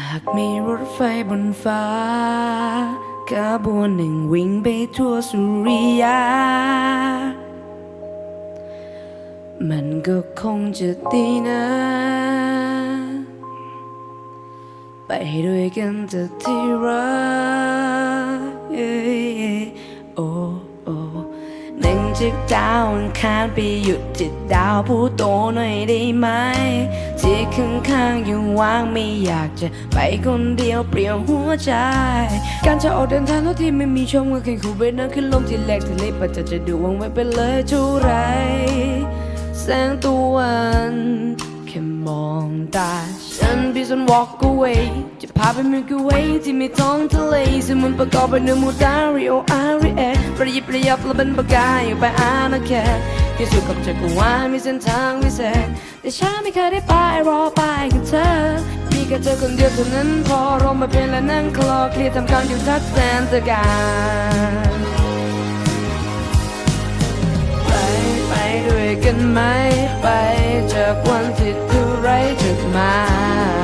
หากมีรถไฟบนฟ้าขบวนหนึ่งวิ่งไปทั่วสุริยา มันก็คงจะดีนะ ไปด้วยกันเถอะที่รัก จากดาวอังคารไปหยุดจิตดาวผู้โตหน่อยได้ไหม ที่ข้างๆอยู่ว่างไม่อยากจะไปคนเดียวเปลี่ยวหัวใจ การจะออกเดินทางทุกที่ไม่มีชมก็แค่คู่เบนนั้นขึ้นลมที่แรกที่เลปัจจะจะดูวังไว้ไปเลยเท่าไรแสงตะวันแค่มองตาฉันพี่สัน walk away จะพาไป Milky Way ที่ไมีท้องทะเลซึ่งมันประกอบไปด้วยมูดาริโออาริเอประยิบประยับและเป็นประกายอยู่ไปอาณาเขตที่สุดกับจักรวาลมีเส้นทางพิเศษแต่ฉันไม่เคยได้ไปรอไปกับเธอ มีแค่เธอคนเดียวเท่านั้นพอเรามาเป็นและนั่งคลอเคลียทำการอยู่ทัดแสนตะการไปไปด้วยกันไหมไปจากวันที่ทุไรายจุดหมาย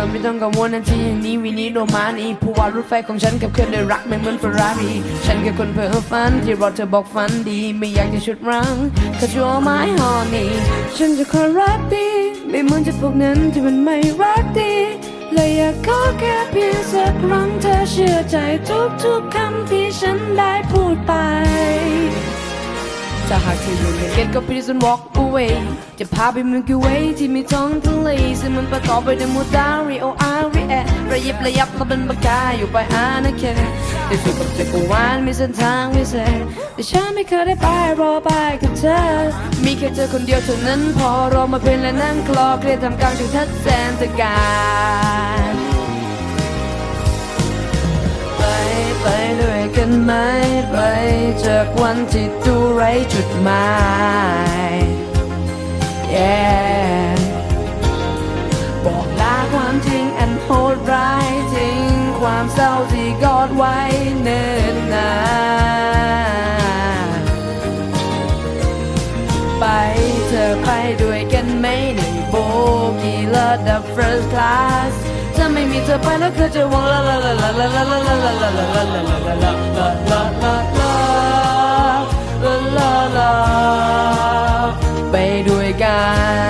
อไม่ต้องกังวลนะที่อย่างนี้วินี้โรมานีผู้ว่ารถไฟของฉันกับเคลื่อนด้วยรักไม่เหมือนเฟอร์รารี่ฉันแค่คนเพ้อฝัน ที่รอเธอบอกฝันดี ไม่อยากจะชุดรั้งก็ชัวไม้หอนี่ฉันจะคอยรักดีไม่เหมือนจะพวกนั้นที่มันไม่รักดีเลยอยากขอแค่เพียงสักครั้งเธอเชื่อใจทุกๆคำที่ฉันได้พูดไป ถ้าหากเธออยู่ในเกตก็ please don't walk away จะพาไป Milky Way ที่มีท้องทะเลซึ่งมันประกอบไปด้วยมูดาริโออาริเอระยิบระยับและเป็นปากกาอยู่ไปอาณาเขตที่สุดกับจักรวาลมีเส้นทางพิเศษแต่ฉันไม่เคยได้ไปรอไปกับเธอ มีแค่เธอคนเดียวเท่านั้นพอรอมาเป็นและนั่งคลอเคลียร์ทำกลางถึงทัดแสนตะการไปไปด้วยกันไหม จากวันที่ดูไรจุดหมาย yeah บอกลาความจริงอันโหดร้ายทิ้งความเศร้าที่กอดไว้เนิ่นนานไปเธอไปด้วยกันไหมในโบกี้ระดับ first class ถ้าไม่มีเธอไปแล้วเธอจะวงละละละละละละละละละละละละละละละละ ด้ยกัน